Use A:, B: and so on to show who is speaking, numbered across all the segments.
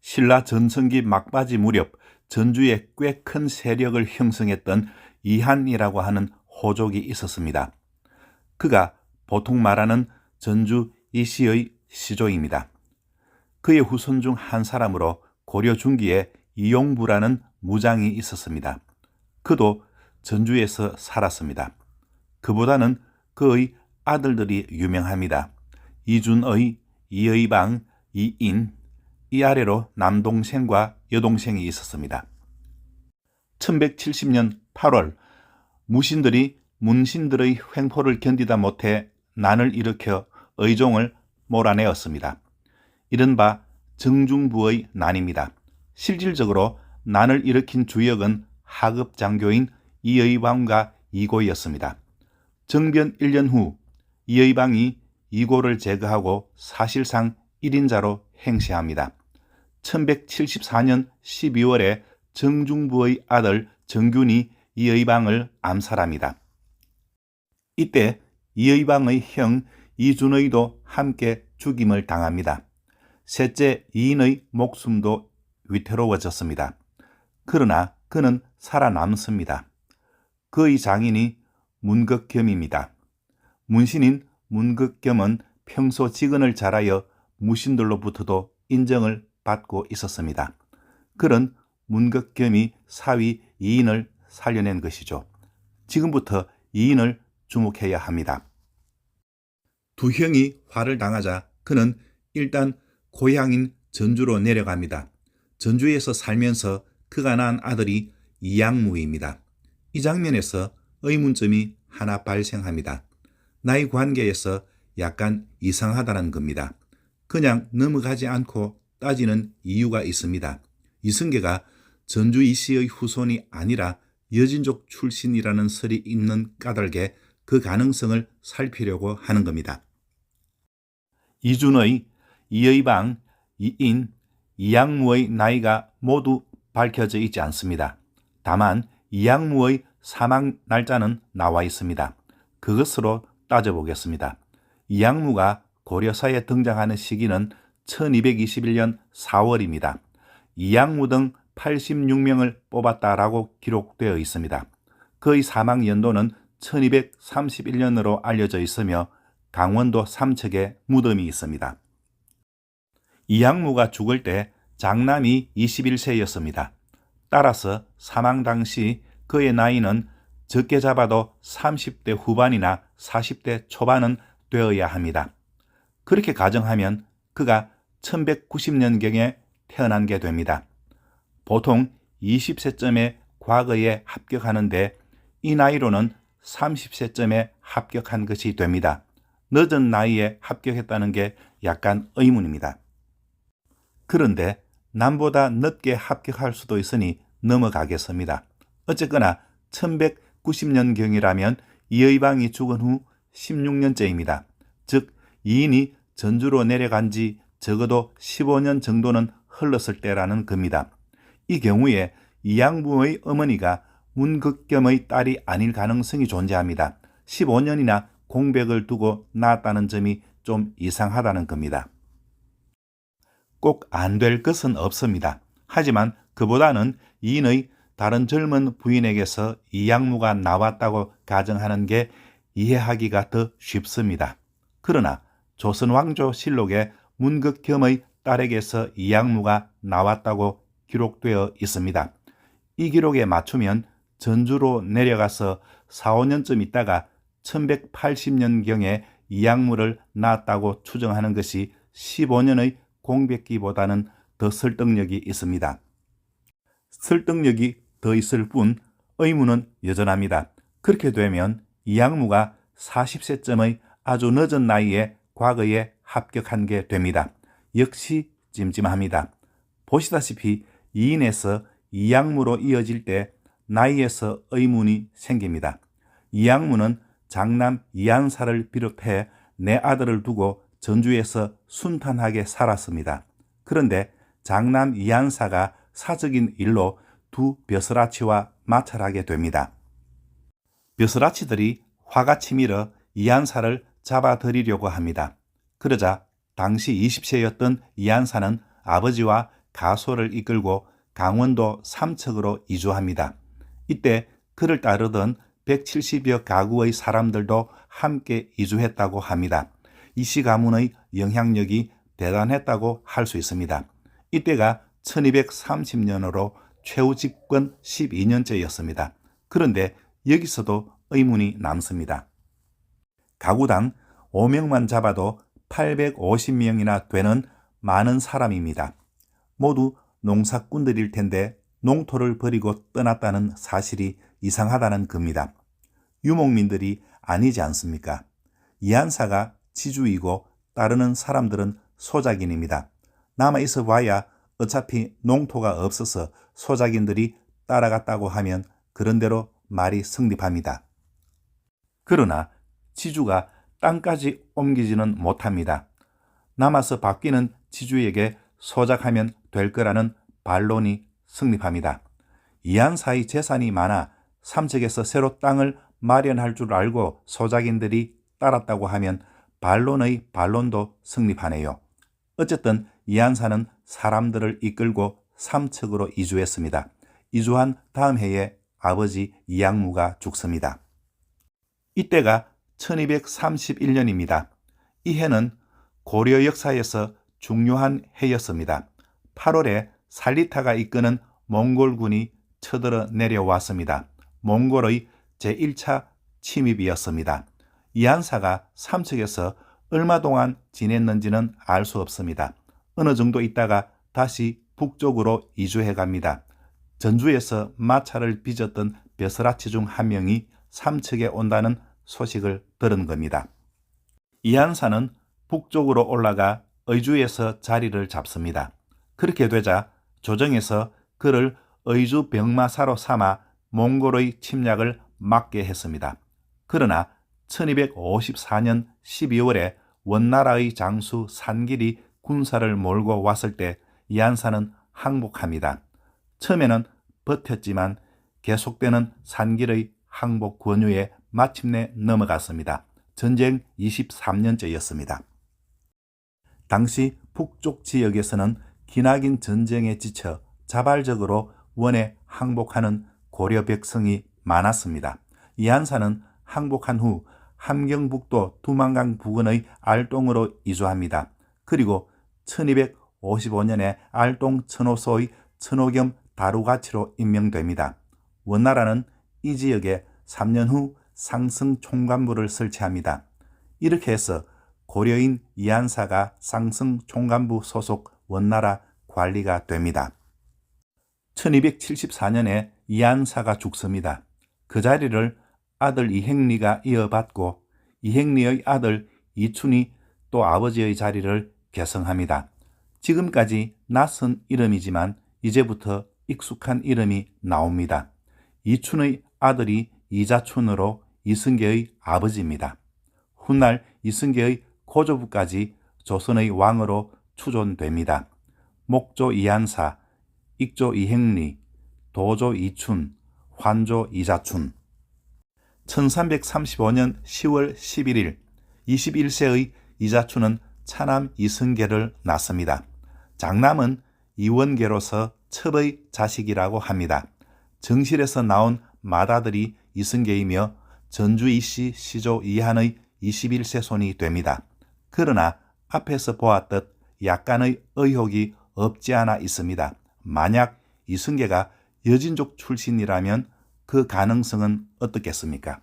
A: 신라 전성기 막바지 무렵 전주에 꽤 큰 세력을 형성했던 이한이라고 하는 호족이 있었습니다. 그가 보통 말하는 전주 이씨의 시조입니다. 그의 후손 중 한 사람으로 고려 중기에 이용부라는 무장이 있었습니다. 그도 전주에서 살았습니다. 그보다는 그의 아들들이 유명합니다. 이준의, 이의방, 이인, 이 아래로 남동생과 여동생이 있었습니다. 1170년 8월 무신들이 문신들의 횡포를 견디다 못해 난을 일으켜 의종을 몰아내었습니다. 이른바 정중부의 난입니다. 실질적으로 난을 일으킨 주역은 하급 장교인 이의방과 이고였습니다. 정변 1년 후 이의방이 이고를 제거하고 사실상 1인자로 행세합니다. 1174년 12월에 정중부의 아들 정균이 이의방을 암살합니다. 이때 이의방의 형 이준의도 함께 죽임을 당합니다. 셋째 이인의 목숨도 위태로워졌습니다. 그러나 그는 살아남습니다. 그의 장인이 문극겸입니다. 문신인 문극겸은 평소 직언을 잘하여 무신들로부터도 인정을 받고 있었습니다. 그런 문극겸이 사위 이인을 살려낸 것이죠. 지금부터 이인을 주목해야 합니다. 두 형이 화를 당하자 그는 일단 고향인 전주로 내려갑니다. 전주에서 살면서 그가 낳은 아들이 이양무입니다. 이 장면에서 의문점이 하나 발생합니다. 나이 관계에서 약간 이상하다는 겁니다. 그냥 넘어가지 않고 따지는 이유가 있습니다. 이승계가 전주 이씨의 후손이 아니라 여진족 출신이라는 설이 있는 까닭에 그 가능성을 살피려고 하는 겁니다. 이준의, 이의방, 이인, 이양무의 나이가 모두 밝혀져 있지 않습니다. 다만 이양무의 사망 날짜는 나와 있습니다. 그것으로 따져보겠습니다. 이양무가 고려사에 등장하는 시기는 1221년 4월입니다. 이양무 등 86명을 뽑았다라고 기록되어 있습니다. 그의 사망 연도는 1231년으로 알려져 있으며 강원도 삼척에 무덤이 있습니다. 이양무가 죽을 때 장남이 21세였습니다. 따라서 사망 당시 그의 나이는 적게 잡아도 30대 후반이나 40대 초반은 되어야 합니다. 그렇게 가정하면 그가 1190년경에 태어난 게 됩니다. 보통 20세쯤에 과거에 합격하는데 이 나이로는 30세쯤에 합격한 것이 됩니다. 늦은 나이에 합격했다는 게 약간 의문입니다. 그런데 남보다 늦게 합격할 수도 있으니 넘어가겠습니다. 어쨌거나 1190년경이라면 이의방이 죽은 후 16년째입니다. 즉 이인이 전주로 내려간 지 적어도 15년 정도는 흘렀을 때라는 겁니다. 이 경우에 이 양부의 어머니가 문극겸의 딸이 아닐 가능성이 존재합니다. 15년이나 공백을 두고 낳았다는 점이 좀 이상하다는 겁니다. 꼭 안 될 것은 없습니다. 하지만 그보다는 이인의 다른 젊은 부인에게서 이 양무가 나왔다고 가정하는 게 이해하기가 더 쉽습니다. 그러나 조선왕조 실록에 문극겸의 딸에게서 이양무가 나왔다고 기록되어 있습니다. 이 기록에 맞추면 전주로 내려가서 4, 5년쯤 있다가 1180년경에 이양무를 낳았다고 추정하는 것이 15년의 공백기보다는 더 설득력이 있습니다. 설득력이 더 있을 뿐 의무는 여전합니다. 그렇게 되면 이양무가 40세쯤의 아주 늦은 나이에 과거에 합격한 게 됩니다. 역시 찜찜합니다. 보시다시피 이인에서 이양무로 이어질 때 나이에서 의문이 생깁니다. 이양무는 장남 이한사를 비롯해 내 아들을 두고 전주에서 순탄하게 살았습니다. 그런데 장남 이한사가 사적인 일로 두 벼슬아치와 마찰하게 됩니다. 벼슬아치들이 화가 치밀어 이한사를 잡아들이려고 합니다. 그러자 당시 20세였던 이한사는 아버지와 가소를 이끌고 강원도 삼척으로 이주합니다. 이때 그를 따르던 170여 가구의 사람들도 함께 이주했다고 합니다. 이씨 가문의 영향력이 대단했다고 할 수 있습니다. 이때가 1230년으로 최후 집권 12년째였습니다. 그런데 여기서도 의문이 남습니다. 가구당 5명만 잡아도 850명이나 되는 많은 사람입니다. 모두 농사꾼들일 텐데 농토를 버리고 떠났다는 사실이 이상하다는 겁니다. 유목민들이 아니지 않습니까? 이한사가 지주이고 따르는 사람들은 소작인입니다. 남아 있어 봐야 어차피 농토가 없어서 소작인들이 따라갔다고 하면 그런대로 말이 성립합니다. 그러나 지주가 땅까지 옮기지는 못합니다. 남아서 바뀌는 지주에게 소작하면 될 거라는 반론이 성립합니다. 이한사의 재산이 많아 삼척에서 새로 땅을 마련할 줄 알고 소작인들이 따랐다고 하면 반론의 반론도 성립하네요. 어쨌든 이한사는 사람들을 이끌고 삼척으로 이주했습니다. 이주한 다음 해에 아버지 이양무가 죽습니다. 이때가 1231년입니다. 이 해는 고려 역사에서 중요한 해였습니다. 8월에 살리타가 이끄는 몽골군이 쳐들어 내려왔습니다. 몽골의 제1차 침입이었습니다. 이한사가 삼척에서 얼마 동안 지냈는지는 알 수 없습니다. 어느 정도 있다가 다시 북쪽으로 이주해 갑니다. 전주에서 마차를 빚었던 벼슬아치 중 한 명이 삼척에 온다는 소식을 들은 겁니다. 이한사는 북쪽으로 올라가 의주에서 자리를 잡습니다. 그렇게 되자 조정에서 그를 의주 병마사로 삼아 몽골의 침략을 막게 했습니다. 그러나 1254년 12월에 원나라의 장수 산길이 군사를 몰고 왔을 때 이한사는 항복합니다. 처음에는 버텼지만 계속되는 산길의 항복 권유에 마침내 넘어갔습니다. 전쟁 23년째였습니다. 당시 북쪽 지역에서는 기나긴 전쟁에 지쳐 자발적으로 원에 항복하는 고려 백성이 많았습니다. 이한사는 항복한 후 함경북도 두만강 부근의 알동으로 이주합니다. 그리고 1255년에 알동 천호소의 천호겸 다루가치로 임명됩니다. 원나라는 이 지역에 3년 후 상승 총관부를 설치합니다. 이렇게 해서 고려인 이한사가 상승 총관부 소속 원나라 관리가 됩니다. 1274년에 이한사가 죽습니다. 그 자리를 아들 이행리가 이어받고 이행리의 아들 이춘이 또 아버지의 자리를 계승합니다. 지금까지 낯선 이름이지만 이제부터 익숙한 이름이 나옵니다. 이춘의 아들이 이자춘으로 이승계의 아버지입니다. 훗날 이승계의 고조부까지 조선의 왕으로 추존됩니다. 목조 이한사, 익조 이행리, 도조 이춘, 환조 이자춘. 1335년 10월 11일 21세의 이자춘은 차남 이승계를 낳습니다. 장남은 이원계로서 첩의 자식이라고 합니다. 정실에서 나온 맏아들이 이승계이며 전주 이씨 시조 이한의 21세 손이 됩니다. 그러나 앞에서 보았듯 약간의 의혹이 없지 않아 있습니다. 만약 이승계가 여진족 출신이라면 그 가능성은 어떻겠습니까?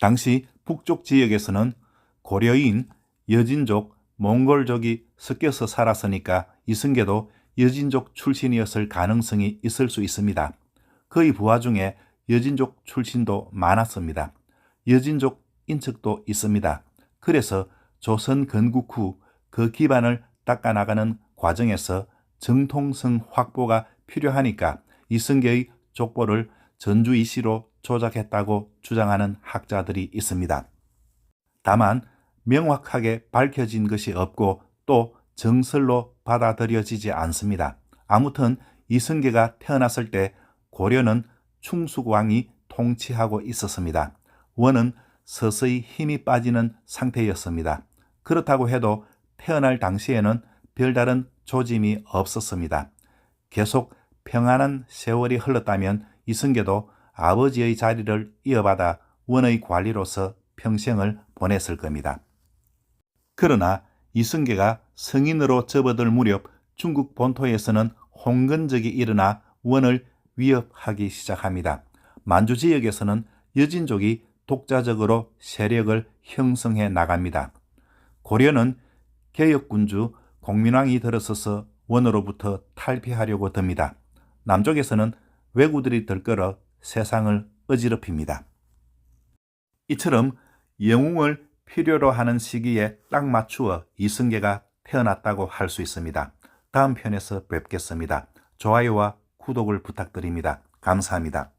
A: 당시 북쪽 지역에서는 고려인, 여진족, 몽골족이 섞여서 살았으니까 이승계도 여진족 출신이었을 가능성이 있을 수 있습니다. 그의 부하 중에 여진족 출신도 많았습니다. 여진족 인척도 있습니다. 그래서 조선 건국 후 그 기반을 닦아나가는 과정에서 정통성 확보가 필요하니까 이승계의 족보를 전주 이씨로 조작했다고 주장하는 학자들이 있습니다. 다만 명확하게 밝혀진 것이 없고 또 정설로 받아들여지지 않습니다. 아무튼 이승계가 태어났을 때 고려는 충숙왕이 통치하고 있었습니다. 원은 서서히 힘이 빠지는 상태였습니다. 그렇다고 해도 태어날 당시에는 별다른 조짐이 없었습니다. 계속 평안한 세월이 흘렀다면 이승계도 아버지의 자리를 이어받아 원의 관리로서 평생을 보냈을 겁니다. 그러나 이승계가 성인으로 접어들 무렵 중국 본토에서는 홍건적이 일어나 원을 위협하기 시작합니다. 만주 지역에서는 여진족이 독자적으로 세력을 형성해 나갑니다. 고려는 개혁군주 공민왕이 들어서서 원으로부터 탈피하려고 듭니다. 남쪽에서는 왜구들이 들끓어 세상을 어지럽힙니다. 이처럼 영웅을 필요로 하는 시기에 딱 맞추어 이승계가 태어났다고 할 수 있습니다. 다음 편에서 뵙겠습니다. 좋아요와 구독을 부탁드립니다. 감사합니다.